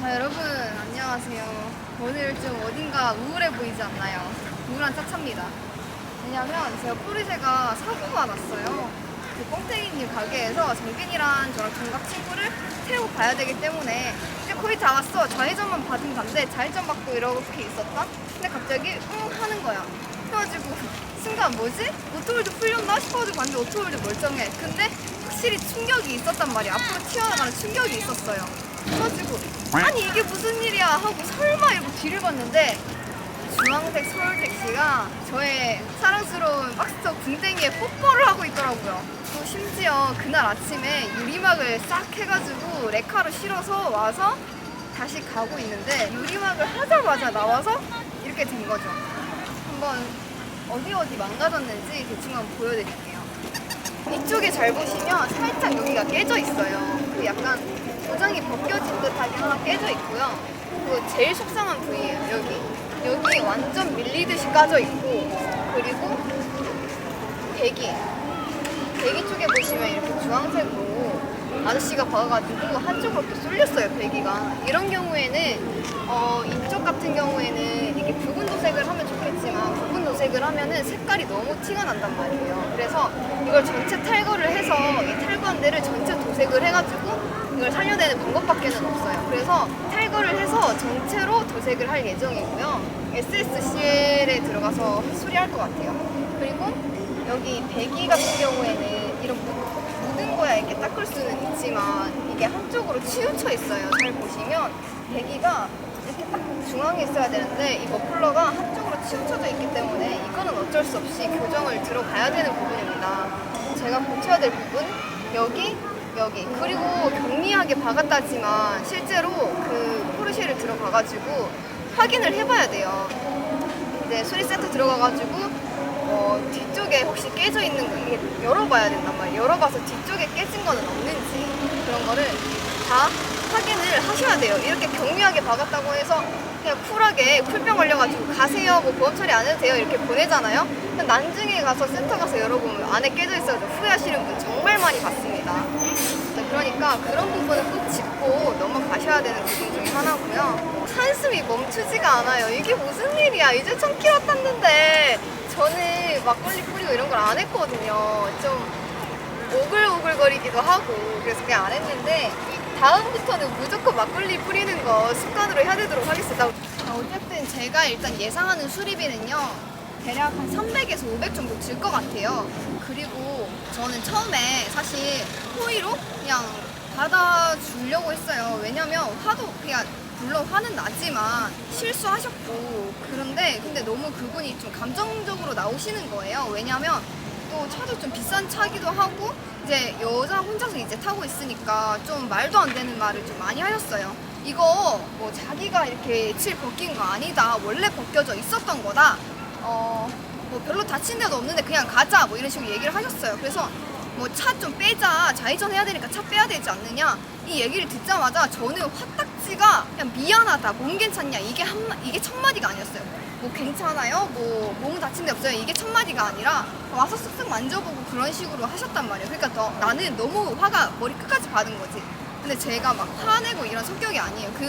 자 여러분 안녕하세요. 오늘 좀 어딘가 우울해 보이지 않나요? 우울한 차차입니다. 왜냐면 제가 포르쉐가 사고가 났어요. 그 뻥튀기님 가게에서 정빈이랑 저랑 동갑 친구를 태우고 가야 되기 때문에 이제 거의 다 왔어. 좌회전만 받으면 간대. 좌회전 받고 이렇게 있었다. 근데 갑자기 응 하는 거야. 그래가지고 순간 뭐지? 오토홀드 풀렸나 싶어가지고 봤는데 오토홀드 멀쩡해. 근데 확실히 충격이 있었단 말이야. 앞으로 튀어나가는 충격이 있었어요. 그래가지고 아니 이게 무슨 일이야 하고 설마 이러고 뒤를 봤는데 주황색 서울 택시가 저의 사랑스러운 박스터 궁뎅이에 뽀뽀를 하고 있더라고요. 또 심지어 그날 아침에 유리막을 싹 해가지고 레카로 실어서 와서 다시 가고 있는데 유리막을 하자마자 나와서 이렇게 된 거죠. 한번 어디 어디 망가졌는지 대충 한번 보여드릴게요. 이쪽에 잘 보시면 살짝 여기가 깨져 있어요. 그 약간 고정이 벗겨진 듯하게 하나 깨져 있고요. 그 제일 속상한 부위예요. 여기 여기 완전 밀리듯이 까져 있고 그리고 배기 배기 쪽에 보시면 이렇게 주황색으로 아저씨가 박아가지고 한쪽으로 이렇게 쏠렸어요 배기가 이런 경우에는 어, 이쪽 같은 경우에는 이게 붉은 도색을 하면 좋겠지만 붉은 도색을 하면은 색깔이 너무 티가 난단 말이에요 그래서 이걸 전체 탈거를 해서 이 탈거한 데를 전체 도색을 해가지고 이걸 살려내는 방법밖에는 없어요 그래서 탈거를 해서 전체로 도색을 할 예정이고요 SSCL에 들어가서 수리할 것 같아요 그리고 여기 배기 같은 경우에는 이런 묻- 묻은 거야 이렇게 닦을 수는 있지만 이게 한쪽으로 치우쳐 있어요. 잘 보시면 배기가 이렇게 딱 중앙에 있어야 되는데 이 머플러가 한쪽으로 치우쳐져 있기 때문에 이거는 어쩔 수 없이 교정을 들어가야 되는 부분입니다. 제가 고쳐야 될 부분 여기 여기 그리고 경미하게 박았다지만 실제로 그 포르쉐를 들어가가지고 확인을 해봐야 돼요. 이제 수리 세트 들어가가지고 어, 뒤쪽에 혹시 깨져 있는 거 이게 열어봐야 된단 말이에요. 열어봐서 뒤쪽에 깨진 거는 없는지 그런 거를 다 확인을 하셔야 돼요. 이렇게 경미하게 박았다고 해서 그냥 쿨하게 쿨병 걸려가지고 가세요, 뭐 보험 처리 안 해도 돼요 이렇게 보내잖아요. 나중에 가서 센터 가서 열어보면 안에 깨져 있어서 후회하시는 분 정말 많이 봤습니다. 자, 그러니까 그런 부분은 꼭 짚고 넘어가셔야 되는 부분 중에 하나고요. 한숨이 멈추지가 않아요. 이게 무슨 일이야? 이제 1000km 탔는데 저는 막걸리 뿌리고 이런 걸 안 했거든요. 좀 오글오글거리기도 하고 그래서 그냥 안 했는데 다음부터는 무조건 막걸리 뿌리는 거 습관으로 해야 되도록 하겠습니다. 자, 어쨌든 제가 일단 예상하는 수리비는요. 대략 한 300에서 500 정도 들 것 같아요. 그리고 저는 처음에 사실 호의로 그냥 받아주려고 했어요. 왜냐면 화도 그냥 물론 화는 나지만 실수하셨고 그런데 근데 너무 그분이 좀 감정적으로 나오시는 거예요. 왜냐면 또 차도 좀 비싼 차기도 하고 이제 여자 혼자서 이제 타고 있으니까 좀 말도 안 되는 말을 좀 많이 하셨어요. 이거 뭐 자기가 이렇게 칠 벗긴 거 아니다. 원래 벗겨져 있었던 거다. 어, 뭐 별로 다친 데도 없는데 그냥 가자. 뭐 이런 식으로 얘기를 하셨어요. 그래서 뭐 차 좀 빼자. 좌회전 해야 되니까 차 빼야 되지 않느냐. 이 얘기를 듣자마자 저는 화딱지가 그냥 미안하다. 몸 괜찮냐. 이게 한 마- 이게 첫 마디가 아니었어요. 뭐 괜찮아요? 뭐 몸은 다친 데 없어요? 이게 첫 마디가 아니라 와서 쓱쓱 만져보고 그런 식으로 하셨단 말이에요. 그러니까 너, 나는 너무 화가 머리 끝까지 받은 거지. 근데 제가 막 화내고 이런 성격이 아니에요. 그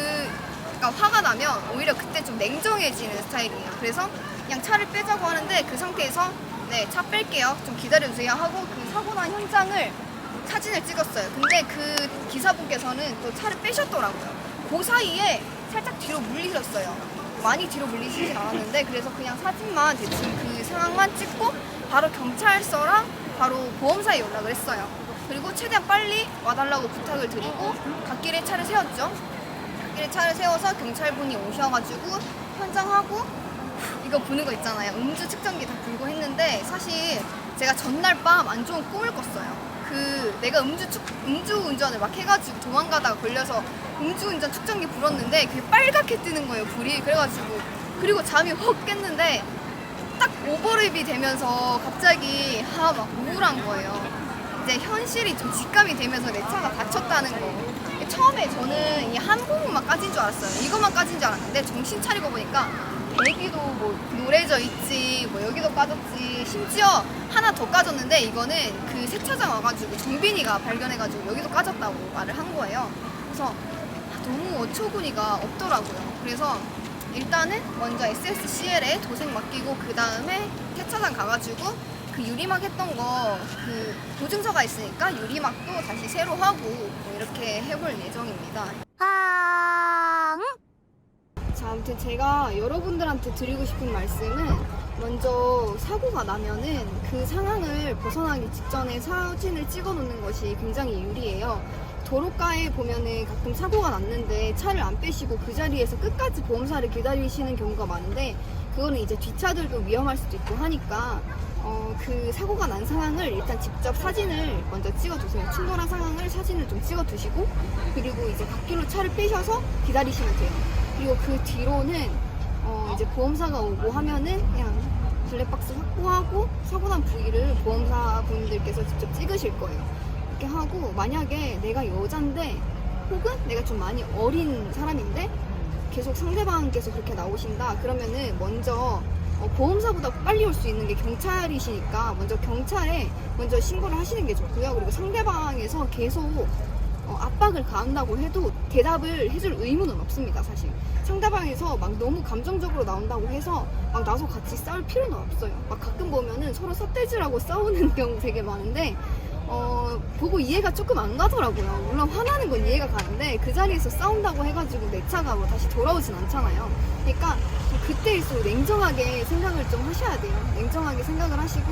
그러니까 화가 나면 오히려 그때 좀 냉정해지는 스타일이에요. 그래서 그냥 차를 빼자고 하는데 그 상태에서 네, 차 뺄게요. 좀 기다려주세요 하고 그 사고 난 현장을 사진을 찍었어요. 근데 그 기사분께서는 또 차를 빼셨더라고요. 그 사이에 살짝 뒤로 물리셨어요. 많이 뒤로 물리시진 않았는데 그래서 그냥 사진만 대충 그 상황만 찍고 바로 경찰서랑 바로 보험사에 연락을 했어요. 그리고 최대한 빨리 와달라고 부탁을 드리고 갓길에 차를 세웠죠. 갓길에 차를 세워서 경찰분이 오셔가지고 현장하고 이거 보는 거 있잖아요. 음주 측정기 다 불고 했는데 사실 제가 전날 밤 안 좋은 꿈을 꿨어요. 그 내가 음주 측, 음주 운전을 막 해가지고 도망가다가 걸려서 음주 운전 측정기 불었는데 그게 빨갛게 뜨는 거예요 불이 그래가지고 그리고 잠이 확 깼는데 딱 오버랩이 되면서 갑자기 아 막 우울한 거예요. 이제 현실이 좀 직감이 되면서 내 차가 다쳤다는 거. 처음에 저는 이한 부분만 까진 줄 알았어요. 이것만 까진 줄 알았는데 정신 차리고 보니까 배기도 뭐 노래져 있지, 뭐 여기도 까졌지, 심지어 하나 더 까졌는데 이거는 그 세차장 와가지고 정빈이가 발견해가지고 여기도 까졌다고 말을 한 거예요. 그래서 너무 어처구니가 없더라고요. 그래서 일단은 먼저 SSCL에 도색 맡기고 그 다음에 세차장 가가지고 그 유리막 했던 거 그 보증서가 있으니까 유리막도 다시 새로 하고 뭐 이렇게 해볼 예정입니다. 자, 아무튼 제가 여러분들한테 드리고 싶은 말씀은 먼저 사고가 나면은 그 상황을 벗어나기 직전에 사진을 찍어 놓는 것이 굉장히 유리해요. 도로가에 보면은 가끔 사고가 났는데 차를 안 빼시고 그 자리에서 끝까지 보험사를 기다리시는 경우가 많은데 그거는 이제 뒷차들도 위험할 수도 있고 하니까 어, 그 사고가 난 상황을 일단 직접 사진을 먼저 찍어두세요. 충돌한 상황을 사진을 좀 찍어두시고 그리고 이제 갓길로 차를 빼셔서 기다리시면 돼요. 그리고 그 뒤로는 어, 이제 보험사가 오고 하면은 그냥 블랙박스 확보하고 사고 난 부위를 보험사 분들께서 직접 찍으실 거예요. 이렇게 하고 만약에 내가 여잔데 혹은 내가 좀 많이 어린 사람인데 계속 상대방께서 그렇게 나오신다 그러면은 먼저 어, 보험사보다 빨리 올 수 있는 게 경찰이시니까 먼저 경찰에 먼저 신고를 하시는 게 좋고요. 그리고 상대방에서 계속 어, 압박을 가한다고 해도 대답을 해줄 의무는 없습니다, 사실. 상대방에서 막 너무 감정적으로 나온다고 해서 막 나서 같이 싸울 필요는 없어요. 막 가끔 보면은 서로 삿대질하고 싸우는 경우 되게 많은데, 어, 보고 이해가 조금 안 가더라고요. 물론 화나는 건 이해가 가는데, 그 자리에서 싸운다고 해가지고 내 차가 뭐 다시 돌아오진 않잖아요. 그러니까 그때일수록 냉정하게 생각을 좀 하셔야 돼요. 냉정하게 생각을 하시고,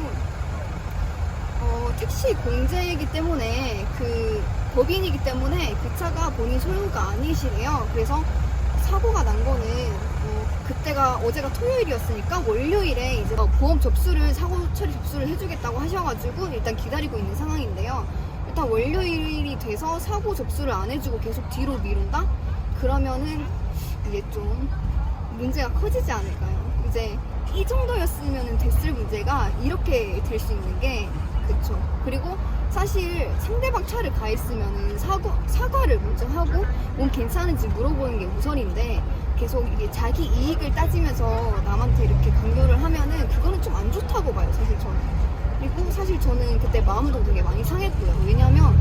어, 택시 공제이기 때문에 그 법인이기 때문에 그 차가 본인 소유가 아니시래요. 그래서 사고가 난 거는 어, 그때가 어제가 토요일이었으니까 월요일에 이제 어, 보험 접수를 사고 처리 접수를 해주겠다고 하셔가지고 일단 기다리고 있는 상황인데요. 일단 월요일이 돼서 사고 접수를 안 해주고 계속 뒤로 미룬다? 그러면은 이게 좀 문제가 커지지 않을까요? 이제 이 정도였으면 됐을 문제가 이렇게 될 수 있는 게 그쵸. 그리고 사실 상대방 차를 가 있으면은 사과, 사과를 먼저 하고 몸 괜찮은지 물어보는 게 우선인데 계속 이게 자기 이익을 따지면서 남한테 이렇게 강요를 하면은 그거는 좀 안 좋다고 봐요, 사실 저는. 그리고 사실 저는 그때 마음도 되게 많이 상했고요. 왜냐면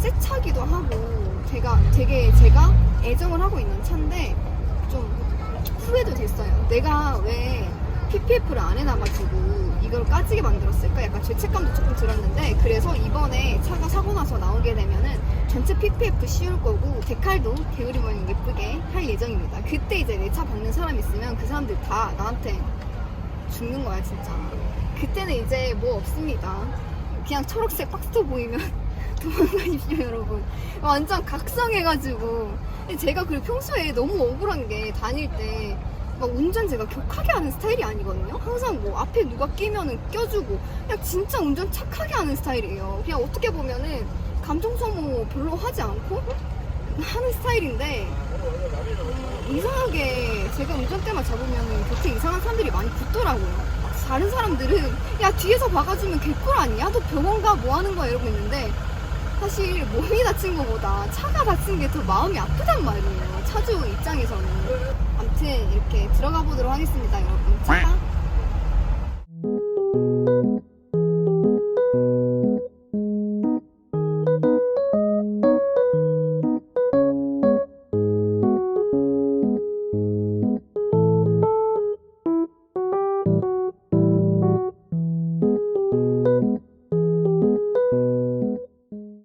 새 차기도 하고 제가 되게 제가 애정을 하고 있는 차인데 좀. 내가 왜 PPF를 안 해놔가지고 이걸 까지게 만들었을까? 약간 죄책감도 조금 들었는데 그래서 이번에 차가 사고 나서 나오게 되면은 전체 PPF 씌울 거고 데칼도 게으리 모양 예쁘게 할 예정입니다. 그때 이제 내차 받는 사람 있으면 그 사람들 다 나한테 죽는 거야 진짜. 그때는 이제 뭐 없습니다. 그냥 초록색 박스도 보이면 도망가십시오 여러분. 완전 각성해가지고 제가 그리고 평소에 너무 억울한 게 다닐 때 막 운전 제가 격하게 하는 스타일이 아니거든요. 항상 뭐 앞에 누가 끼면은 껴주고 그냥 진짜 운전 착하게 하는 스타일이에요. 그냥 어떻게 보면은 감정 소모 별로 하지 않고 하는 스타일인데 음, 이상하게 제가 운전대만 잡으면은 곁에 이상한 사람들이 많이 붙더라고요. 다른 사람들은 야 뒤에서 박아주면 개꿀 아니야? 너 병원 가 뭐 하는 거야 이러고 있는데 사실 몸이 다친 것보다 차가 다친 게 더 마음이 아프단 말이에요. 차주 입장에서는. 아무튼 이렇게 들어가 보도록 하겠습니다, 여러분. 차가